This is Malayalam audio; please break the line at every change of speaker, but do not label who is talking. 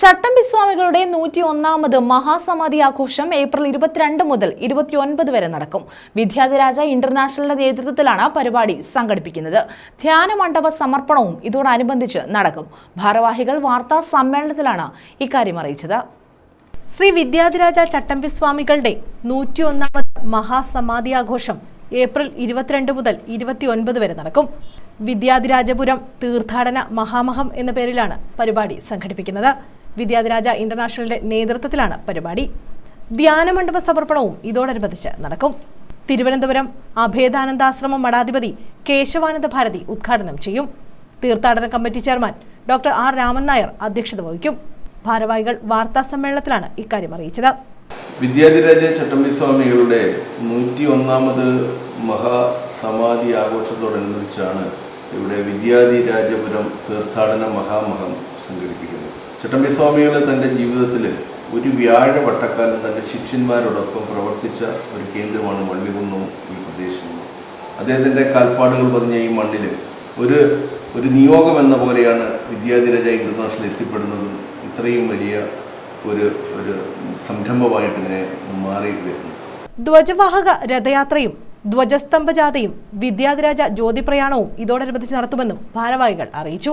ചട്ടമ്പി സ്വാമികളുടെ നൂറ്റി ഒന്നാമത് മഹാസമാധി ആഘോഷം ഏപ്രിൽ ഇരുപത്തിരണ്ട് മുതൽ ഇരുപത്തിയൊൻപത് വരെ നടക്കും. വിദ്യാധിരാജ ഇന്റർനാഷണലിന്റെ നേതൃത്വത്തിലാണ് പരിപാടി സംഘടിപ്പിക്കുന്നത്. ധ്യാന മണ്ഡപ സമർപ്പണവും ഇതോടനുബന്ധിച്ച് നടക്കും. ഭാരവാഹികൾ വാർത്താ സമ്മേളനത്തിലാണ് ഇക്കാര്യം അറിയിച്ചത്.
ശ്രീ വിദ്യാധിരാജ ചട്ടമ്പി സ്വാമികളുടെ നൂറ്റി ഒന്നാമത് മഹാസമാധി ആഘോഷം ഏപ്രിൽ ഇരുപത്തിരണ്ട് മുതൽ ഇരുപത്തിയൊൻപത് വരെ നടക്കും. വിദ്യാധിരാജപുരം തീർത്ഥാടന മഹാമഹം എന്ന പേരിലാണ് പരിപാടി സംഘടിപ്പിക്കുന്നത്. വിദ്യാധിരാജ ഇന്റർനാഷണലിന്റെ നേതൃത്വത്തിലാണ് പരിപാടി. ധ്യാനമണ്ഡപ സമർപ്പണവും ഇതോടനുബന്ധിച്ച് നടക്കും. തിരുവനന്തപുരം അഭേദാനന്ദാശ്രമം മഠാധിപതി കേശവാനന്ദ ഭാരതി ഉദ്ഘാടനം ചെയ്യും. തീർത്ഥാടന committee chairman doctor R. Raman Nair അധ്യക്ഷത വഹിക്കും. ഭാരവാഹികൾ വാർത്താ സമ്മേളനത്തിലാണ് ഇക്കാര്യം അറിയിച്ചത്.
വിദ്യാധിരാജ ചട്ടമ്പി സ്വാമികളുടെ നൂറ്റി ഒന്നാമത് മഹാസമാധി ആഘോഷത്തോടനുബന്ധിച്ചാണ് ഇവിടെ വിദ്യാധിരാജപുരം തീർത്ഥാടന മഹാമഹം സംഘടിപ്പിക്കുന്നത്. ചട്ടമ്പി സ്വാമികൾ തന്റെ ജീവിതത്തിൽ ഒരു വ്യാഴ വട്ടക്കാലം തന്റെ ശിഷ്യന്മാരോടൊപ്പം പ്രവർത്തിച്ച ഒരു കേന്ദ്രമാണ് വള്ളികുന്നവും ഈ പ്രദേശവും അദ്ദേഹത്തിന്റെ കാൽപ്പാടുകൾ പറഞ്ഞ ഈ മണ്ണിൽ ഒരു ഒരു നിയോഗം എന്ന പോലെയാണ് വിദ്യാധിരാജ ഇന്റർനാഷണൽ എത്തിപ്പെടുന്നതും. ഇത്രയും വലിയ ഒരു ഒരു സംരംഭമായിട്ട് ഇങ്ങനെ മാറി വരുന്നു
ധ്വജവാഹക രഥയാത്രയും ധ്വജസ്തംഭജാഥയും വിദ്യാധിരാജ ജ്യോതിപ്രയാണവും ഇതോടനുബന്ധിച്ച് നടത്തുമെന്നും ഭാരവാഹികൾ അറിയിച്ചു.